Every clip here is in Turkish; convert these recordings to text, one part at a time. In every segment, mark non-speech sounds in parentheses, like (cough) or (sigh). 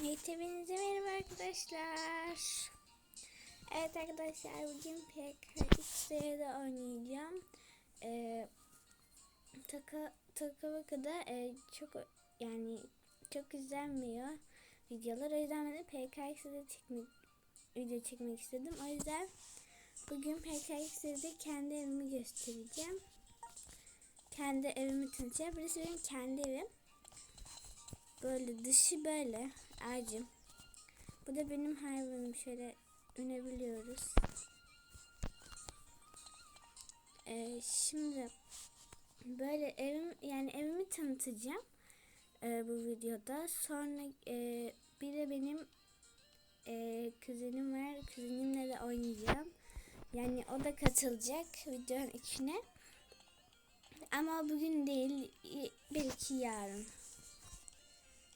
Hepinize merhaba arkadaşlar. Evet arkadaşlar bugün PKX'de oynayacağım. Ee, taka taka e, çok yani çok izlenmiyor videolar. O yüzden ben de PKX'de çekmek video çekmek istedim. O yüzden bugün PKX'de kendi evimi göstereceğim. Kendi evimi tanıtacağım. Burası benim kendi evim. Böyle dışı böyle ağacım. Bu da benim hayvanım. Şöyle önebiliyoruz. Ee, şimdi böyle evim yani evimi tanıtacağım e, bu videoda. Sonra e, bir de benim e, kuzenim var. Kuzenimle de oynayacağım. Yani o da katılacak videonun içine. Ama bugün değil, belki yarın.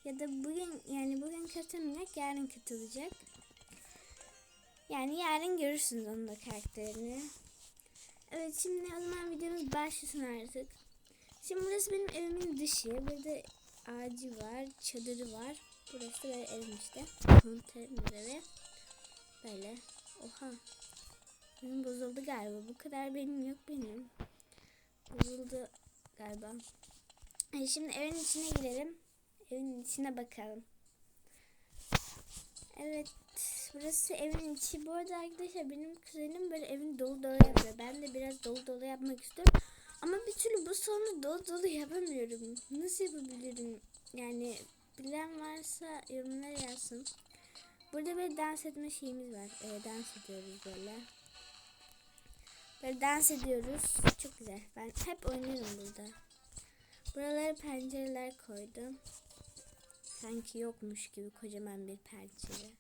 Ya da bugün yani bugün katılmayacak, yarın katılacak. Yani yarın görürsünüz onun da karakterini. Evet şimdi o zaman videomuz başlasın artık. Şimdi burası benim evimin dışı. Burada ağacı var, çadırı var. Burası da böyle evim işte. Konteynerleri. Böyle. Oha. Benim bozuldu galiba. Bu kadar benim yok benim. Bozuldu galiba. Yani şimdi evin içine girelim. Evin içine bakalım. Evet. Burası evin içi. Bu arada arkadaşlar benim kuzenim böyle evin dolu dolu yapıyor. Ben de biraz dolu dolu yapmak istiyorum. Ama bir türlü bu salonu dolu dolu yapamıyorum. Nasıl yapabilirim? Yani bilen varsa yorumlara yazsın. Burada böyle dans etme şeyimiz var. Ee, dans ediyoruz böyle. Böyle dans ediyoruz. Çok güzel. Ben hep oynuyorum burada. Buralara pencereler koydum. Sanki yokmuş gibi kocaman bir pencere.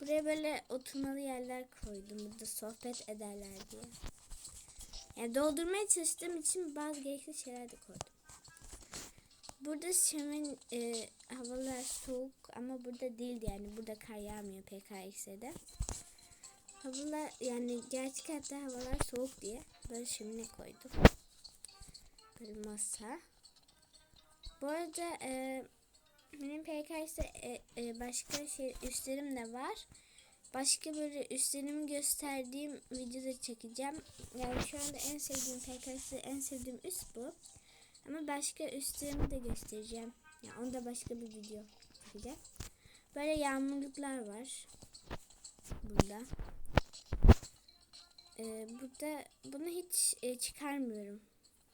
Buraya böyle oturmalı yerler koydum. Burada sohbet ederler diye. Yani doldurmaya çalıştığım için bazı gerekli şeyler de koydum. Burada şimdi e, havalar soğuk ama burada değildi yani. Burada kar yağmıyor PKX'de. Havalar yani gerçek hayatta havalar soğuk diye böyle şömine koydum. Böyle masa. Bu arada e, benim PKX'de e, e, başka şey üstlerim de var. Başka böyle üstlerimi gösterdiğim videoda çekeceğim. Yani şu anda en sevdiğim PKX'de en sevdiğim üst bu. Ama başka üstlerimi de göstereceğim. Yani onu da başka bir video çekeceğim. Böyle yağmurluklar var. Burada. Ee, burada bunu hiç e, çıkarmıyorum.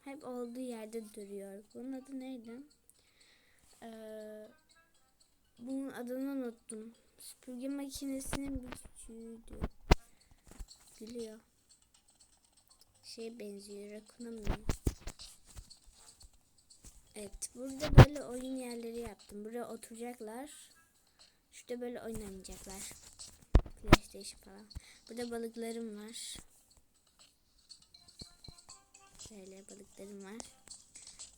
Hep olduğu yerde duruyor. Bunun adı neydi? Ee, adını unuttum. Süpürge makinesinin bir küçüğüydü. Gülüyor. Şey benziyor. Rakuna mı? Evet. Burada böyle oyun yerleri yaptım. Buraya oturacaklar. Şurada böyle oynayacaklar. PlayStation falan. Burada balıklarım var. Böyle balıklarım var.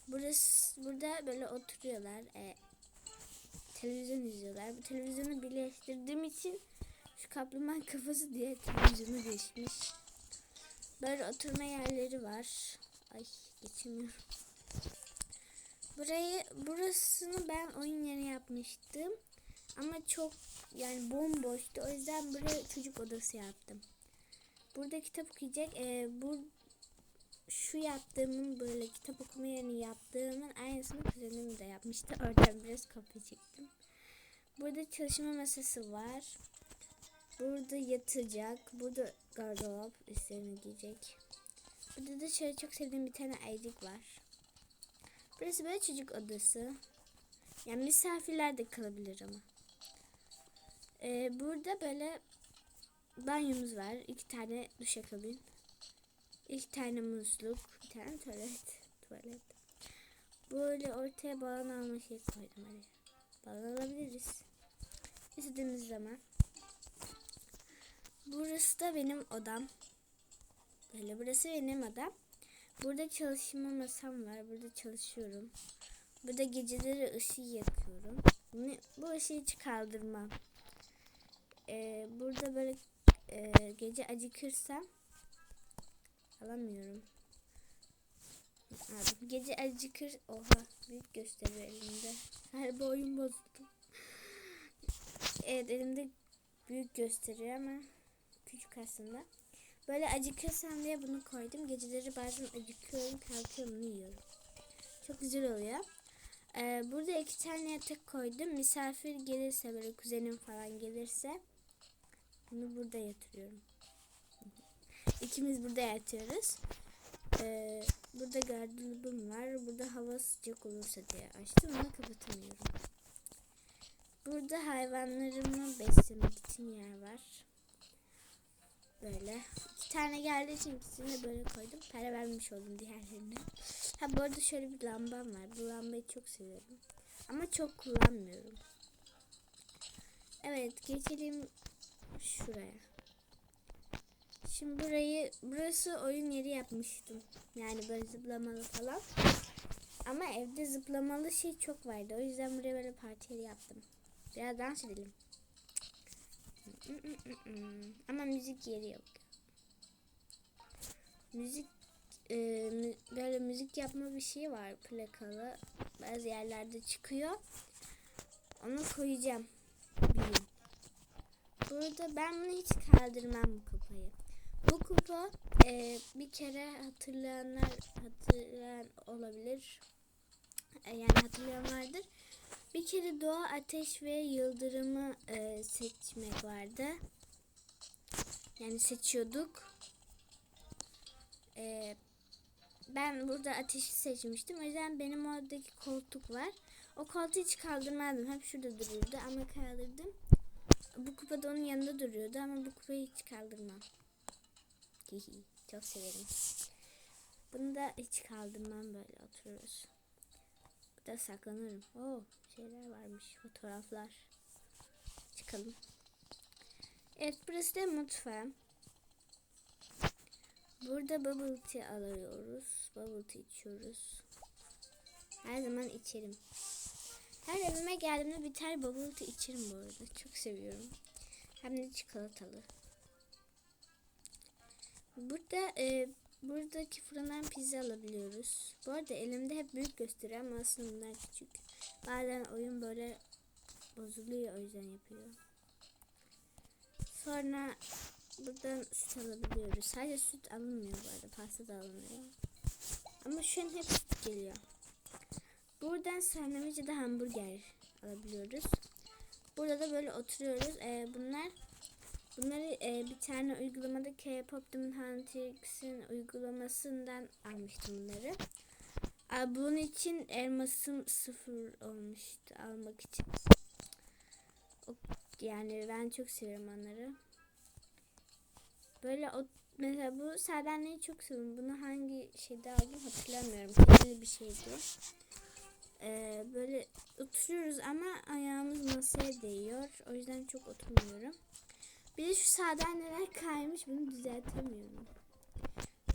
Burası burada böyle oturuyorlar. E, televizyon izliyorlar. Bu televizyonu birleştirdiğim için şu kaplumbağa kafası diye televizyonu geçmiş. Böyle oturma yerleri var. Ay geçemiyorum. Burayı burasını ben oyun yeri yapmıştım. Ama çok yani bomboştu. O yüzden buraya çocuk odası yaptım. Burada kitap okuyacak. Ee, bu şu yaptığımın böyle kitap okuma yerini yaptığımın aynısını kuzenim de yapmıştı. Oradan biraz kopya çektim. Burada çalışma masası var. Burada yatacak. Burada gardırop üstlerini giyecek. Burada da şöyle çok sevdiğim bir tane ayıcık var. Burası böyle çocuk odası. Yani misafirler de kalabilir ama. Ee, burada böyle banyomuz var. İki tane duşakabin. İki tane musluk. Bir tane tuvalet. tuvalet. Böyle ortaya balon alma şey koydum. Hadi. Balon alabiliriz. İstediğimiz zaman. Burası da benim odam. Böyle burası benim odam. Burada çalışma masam var. Burada çalışıyorum. Burada geceleri ışığı yakıyorum. Bu ışığı hiç kaldırmam. Ee, burada böyle e, gece acıkırsam alamıyorum. Abi, gece acıkır. Oha büyük gösteriyor elimde. (laughs) Her oyun bozuldu. Evet elimde büyük gösteriyor ama küçük aslında. Böyle acıkırsam diye bunu koydum. Geceleri bazen acıkıyorum, kalkıyorum, bunu yiyorum. Çok güzel oluyor. Ee, burada iki tane yatak koydum. Misafir gelirse böyle kuzenim falan gelirse bunu burada yatırıyorum. İkimiz burada yatıyoruz. Ee, burada gardırobum var. Burada hava sıcak olursa diye açtım ama kapatamıyorum. Burada hayvanlarımı beslemek için yer var. Böyle. iki tane geldiği için ikisini de böyle koydum. Para vermiş oldum diğerlerine. Ha bu arada şöyle bir lambam var. Bu lambayı çok seviyorum. Ama çok kullanmıyorum. Evet geçelim şuraya. Şimdi burayı burası oyun yeri yapmıştım. Yani böyle zıplamalı falan. Ama evde zıplamalı şey çok vardı. O yüzden buraya böyle parti yaptım. Biraz dans edelim. Ama müzik yeri yok. Müzik e, böyle müzik yapma bir şey var plakalı. Bazı yerlerde çıkıyor. Onu koyacağım. Burada ben bunu hiç kaldırmam bu kupayı. Bu kupa e, bir kere hatırlayanlar hatırlayan olabilir. E, yani hatırlayan vardır. Bir kere doğa, ateş ve yıldırımı e, seçmek vardı. Yani seçiyorduk. E, ben burada ateşi seçmiştim. O yüzden benim oradaki koltuk var. O koltuğu hiç kaldırmadım. Hep şurada duruyordu ama kaldırdım. Bu kupa da onun yanında duruyordu ama bu kupayı hiç kaldırmam. (laughs) Çok severim. Bunu da hiç kaldırmam böyle otururuz. Burada saklanırım. Oo, şeyler varmış. Fotoğraflar. Çıkalım. Evet burası da mutfağım. Burada bubble tea alıyoruz. Bubble tea içiyoruz. Her zaman içerim. Her evime geldiğimde bir tane bubble tea içerim bu arada. Çok seviyorum. Hem de çikolatalı. Burada e, buradaki fırından pizza alabiliyoruz. Bu arada elimde hep büyük gösteriyor ama aslında bunlar küçük. Bazen oyun böyle bozuluyor o yüzden yapıyor. Sonra buradan süt alabiliyoruz. Sadece süt alınmıyor bu arada. Pasta da alınıyor. Ama şu an hep süt geliyor. Buradan sandviçte hamburger alabiliyoruz. Burada da böyle oturuyoruz. Ee, bunlar bunları e, bir tane uygulamada K-pop Demon Hunters'ın uygulamasından almıştım bunları. Bunun için elmasım sıfır olmuştu almak için. Yani ben çok seviyorum onları. Böyle o, mesela bu sadenliği çok seviyorum. Bunu hangi şeyde aldım hatırlamıyorum. Kedili bir şeydi. Ee, böyle oturuyoruz ama ayağımız masaya değiyor. O yüzden çok oturmuyorum. Bir de şu sandalyeler kaymış. Bunu düzeltemiyorum.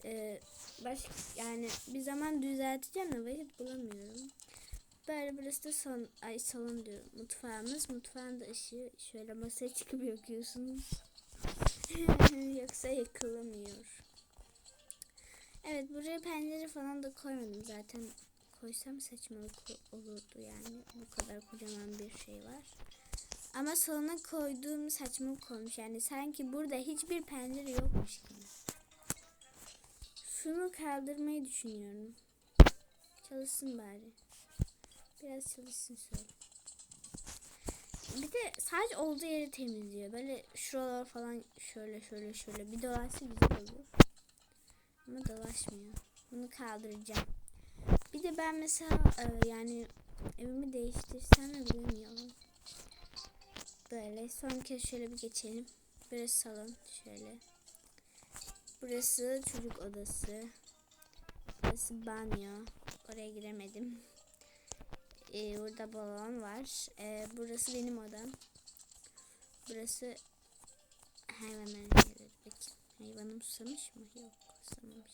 Ee, baş, yani bir zaman düzelteceğim de vakit bulamıyorum. Böyle burası da son, ay salon diyorum. Mutfağımız. Mutfağın da ışığı şöyle masaya çıkıp yakıyorsunuz. (laughs) Yoksa yakılamıyor. Evet buraya pencere falan da koymadım zaten koysam saçmalık olurdu yani. Bu kadar kocaman bir şey var. Ama salona koyduğum saçmalık olmuş. Yani sanki burada hiçbir pencere yokmuş gibi. Şunu kaldırmayı düşünüyorum. Çalışsın bari. Biraz çalışsın şöyle. Bir de sadece olduğu yeri temizliyor. Böyle şuralar falan şöyle şöyle şöyle. Bir dolaşsa güzel olur. Ama dolaşmıyor. Bunu kaldıracağım. Bir de ben mesela e, yani evimi değiştirsem mi bilmiyorum. Böyle son kez şöyle bir geçelim. Burası salon şöyle. Burası çocuk odası. Burası banyo. Oraya giremedim. Ee, burada balon var. Ee, burası benim odam. Burası hayvanların yerleri. Bakayım. Hayvanım susamış mı? Yok susamamış.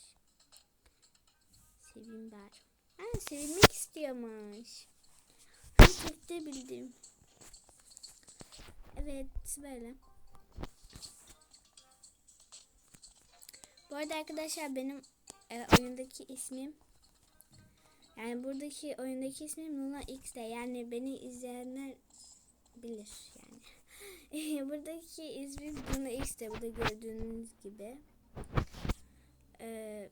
Seveyim bari. Ha, sevilmek istiyormuş. De bildim. Evet böyle. Bu arada arkadaşlar benim e, oyundaki ismim yani buradaki oyundaki ismim Luna X'de yani beni izleyenler bilir yani. (laughs) Buradaki ismi Bruno X de burada gördüğünüz gibi. Ee,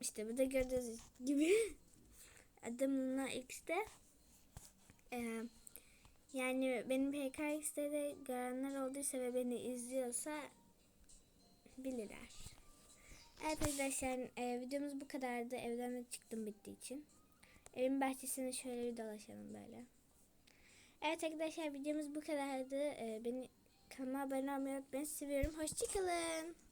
işte burada gördüğünüz gibi (laughs) adım Luna X'de. Ee, yani benim PKX'de de görenler olduysa ve beni izliyorsa bilirler. Evet arkadaşlar e, videomuz bu kadardı. Evden de çıktım bittiği için. Evin bahçesine şöyle bir dolaşalım böyle. Evet arkadaşlar videomuz bu kadardı. E, beni kanalıma abone olmayı unutmayın. Seviyorum. Hoşçakalın.